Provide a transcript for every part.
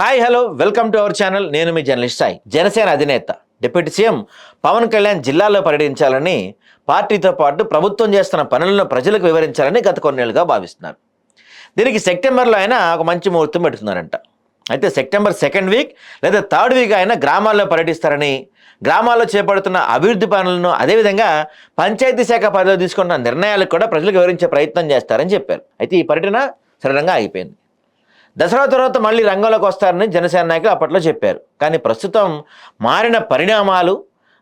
Hi hello welcome to our channel నేను మీ journalist Sai. Janasena అధినేత డిప్యూటీ సీఎం పవన్ కళ్యాణ్ జిల్లాలో పర్యటించాలని పార్టీతో పాటు ప్రభుత్వం చేస్తున్న పనులను ప్రజలకు వివరించాలని గత కొన్నేళ్ళుగా భావిస్తున్నారు. దీనికి సెప్టెంబర్లో అయినా ఒక మంచి ముహూర్తం పెడుతున్నారంట అయితే సెప్టెంబర్ సెకండ్ వీక్ లేదా థర్డ్ వీక్ అయినా గ్రామాల్లో పర్యటిస్తారని గ్రామాల్లో చేపడుతున్న అభివృద్ధి పనులను అదేవిధంగా పంచాయతీ శాఖ పరిధిలో తీసుకున్న నిర్ణయాలకు కూడా ప్రజలకు వివరించే ప్రయత్నం చేస్తారని చెప్పారు. అయితే ఈ పర్యటన సరళంగా అయిపోయింది దసరా తర్వాత మళ్ళీ రంగంలోకి వస్తారని జనసేన నాయకులు అప్పట్లో చెప్పారు. కానీ ప్రస్తుతం మారిన పరిణామాలు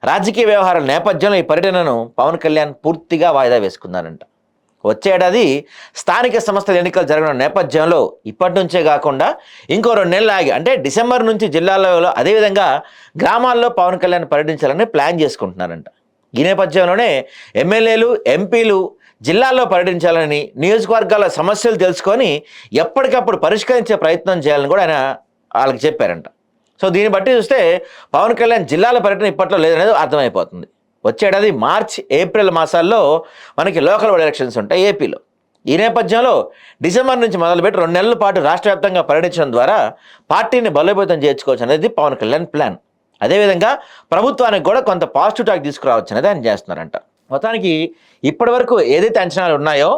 రాజకీయ వ్యవహారాల నేపథ్యంలో ఈ పర్యటనను పవన్ కళ్యాణ్ పూర్తిగా వాయిదా వేసుకున్నారంట. వచ్చే ఏడాది స్థానిక సంస్థల ఎన్నికలు జరగడం నేపథ్యంలో ఇప్పటి నుంచే కాకుండా ఇంకో రెండు నెలలు ఆగి అంటే డిసెంబర్ నుంచి జిల్లాలలో అదేవిధంగా గ్రామాల్లో పవన్ కళ్యాణ్ పర్యటించాలని ప్లాన్ చేసుకుంటున్నారంట. ఈ నేపథ్యంలోనే ఎమ్మెల్యేలు ఎంపీలు జిల్లాల్లో పర్యటించాలని నియోజకవర్గాల సమస్యలు తెలుసుకొని ఎప్పటికప్పుడు పరిష్కరించే ప్రయత్నం చేయాలని కూడా ఆయన వాళ్ళకి చెప్పారంట. సో దీన్ని బట్టి చూస్తే పవన్ కళ్యాణ్ జిల్లాల పర్యటన ఇప్పట్లో లేదనేది అర్థమైపోతుంది. వచ్చేడాది మార్చ్ ఏప్రిల్ మాసాల్లో మనకి లోకల్ ఎలక్షన్స్ ఉంటాయి ఏపీలో. ఈ నేపథ్యంలో డిసెంబర్ నుంచి మొదలుపెట్టి రెండు నెలల పాటు రాష్ట్ర వ్యాప్తంగా పర్యటించడం ద్వారా పార్టీని బలోపేతం చేసుకోవచ్చు అనేది పవన్ కళ్యాణ్ ప్లాన్. అదేవిధంగా ప్రభుత్వానికి కూడా కొంత పాజిటివ్ టాక్ తీసుకురావచ్చు అనేది ఆయన చేస్తున్నారంట. మొత్తానికి ఇప్పటివరకు ఏదైతే అంచనాలు ఉన్నాయో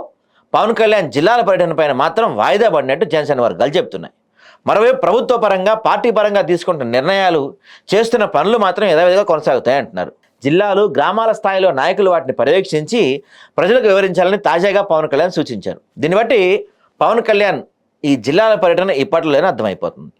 పవన్ కళ్యాణ్ జిల్లాల పర్యటన పైన మాత్రం వాయిదా పడినట్టు జనసేన వర్గాలు చెప్తున్నాయి మరోవైపు ప్రభుత్వ పరంగా పార్టీ పరంగా తీసుకుంటున్న నిర్ణయాలు చేస్తున్న పనులు మాత్రం యథావిధిగా కొనసాగుతాయి అంటున్నారు. జిల్లాలు గ్రామాల స్థాయిలో నాయకులు వాటిని పర్యవేక్షించి ప్రజలకు వివరించాలని తాజాగా పవన్ కళ్యాణ్ సూచించారు. దీన్ని బట్టి పవన్ కళ్యాణ్ ఈ జిల్లాల పర్యటన ఇప్పట్లోనే అర్థమైపోతుంది.